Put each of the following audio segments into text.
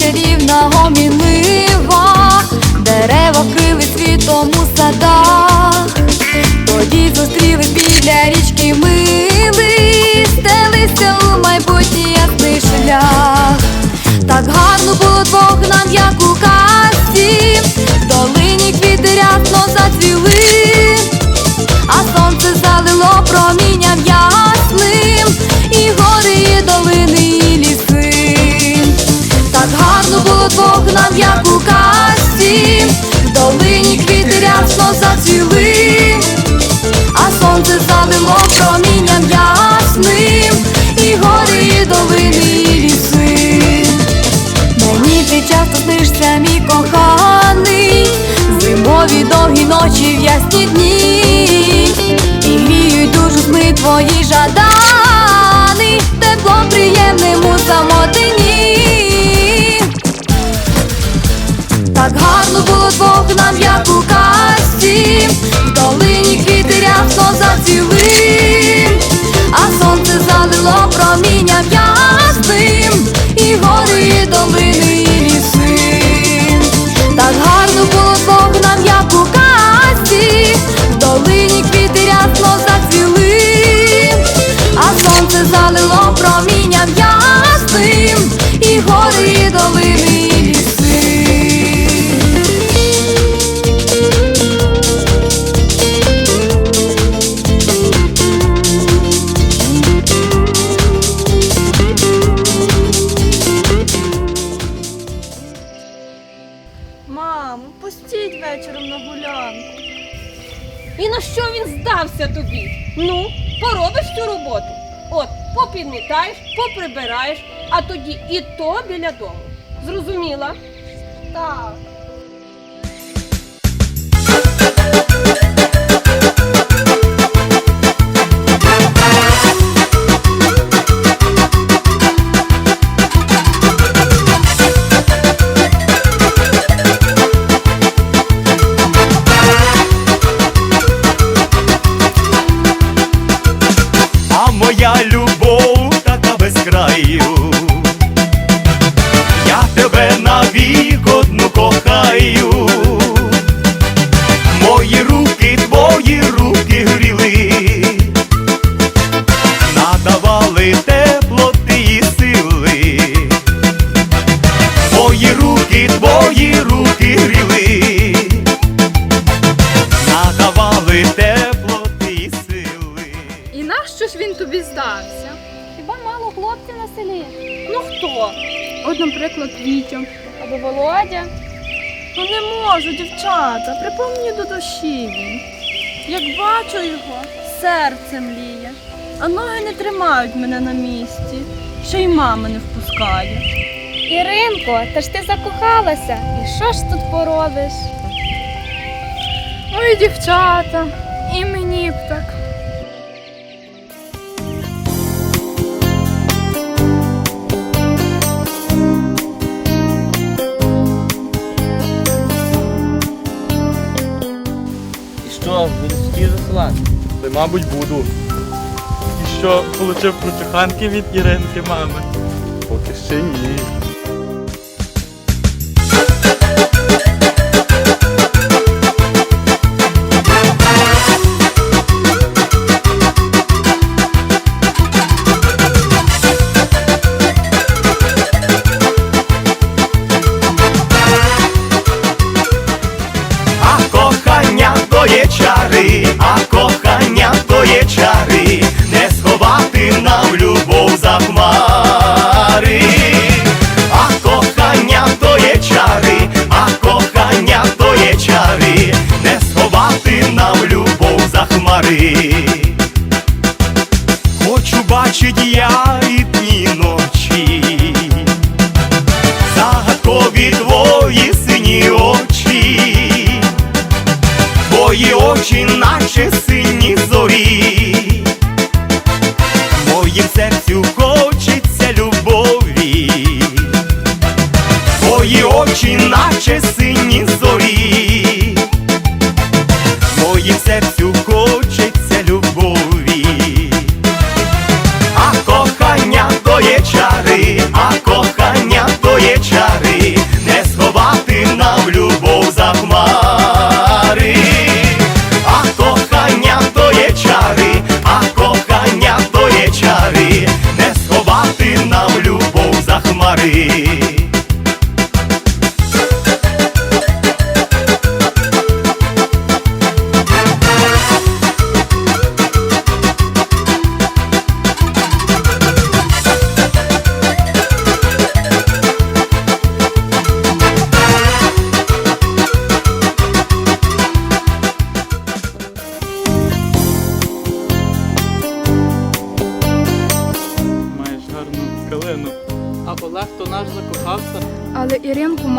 чарівна гомінлива, дерева вкрили світом у садах, тоді зустріли біля річки мили, стелися у майбутній ясний шлях. Двох нам, як у казці, в долині квіти рясно зацвіли, а сонце залило промінням ясним, і гори, і долини, і ліси. Мені ти часто снишся, мій коханий, зимові довгі ночі в ясні дні, і гріють душу сни твої жадани, тепло приємним у самотині. Двох нам, як у казці, в долині квіти рясно Мамо, пустіть вечором на гулянку. І на що він здався тобі? Ну, поробиш цю роботу. От, попідмітаєш, поприбираєш, а тоді і то біля дому. Зрозуміла? Так. Твої руки гріли, надавали теплоти і сили. І нащо ж він тобі здався? Хіба мало хлопців на селі? Ну хто? От, наприклад, Вітю. Або Володя? Ну не можу, дівчата, припав мені до душі він. Як бачу його, серце мліє, а ноги не тримають мене на місці, ще й мама не впускає. Іринко, та ж ти закохалася. І що ж тут поробиш? Ой, дівчата, і мені б так. І що, він хотів за села? Та й, мабуть, буду. І що, получив прочуханки від Іринки мами? Поки ще ні. Кохання сині зорі, моїм серцю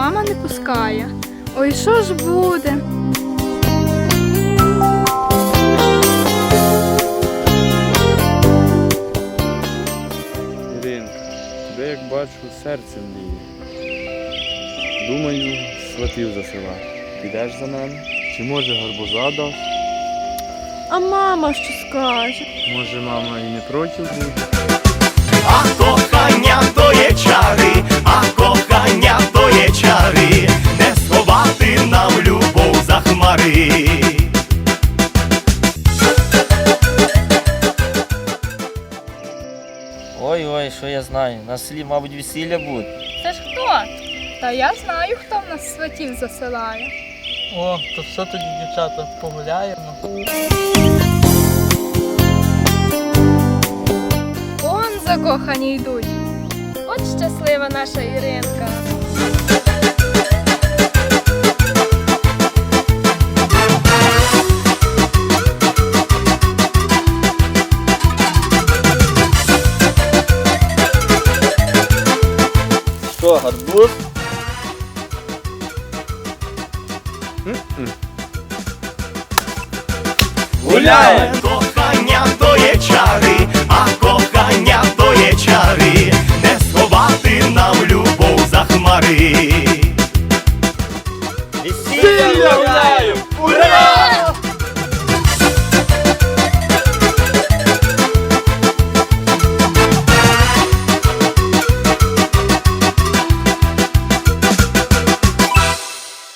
мама не пускає. Ой, що ж буде? Іринка, тебе як бачу, серце мліє. Думаю, сватів за села. Підеш за нами? Чи може гарбуза даш? А мама що скаже? Може, мама і не проти буде? А кохання то є чари, то є чари, не сховати нам любов за хмари. Ой-ой, що я знаю. На селі, мабуть, весілля буде. Це ж хто? Та я знаю, хто в нас сватів засилає. О, то все тоді, дівчата, погуляємо. Он закохані йдуть. От щаслива наша Іринка. Що. Гуляє! Кохання то є чари, а кохання то є чари, не сховати нам любов за хмари. Весілля!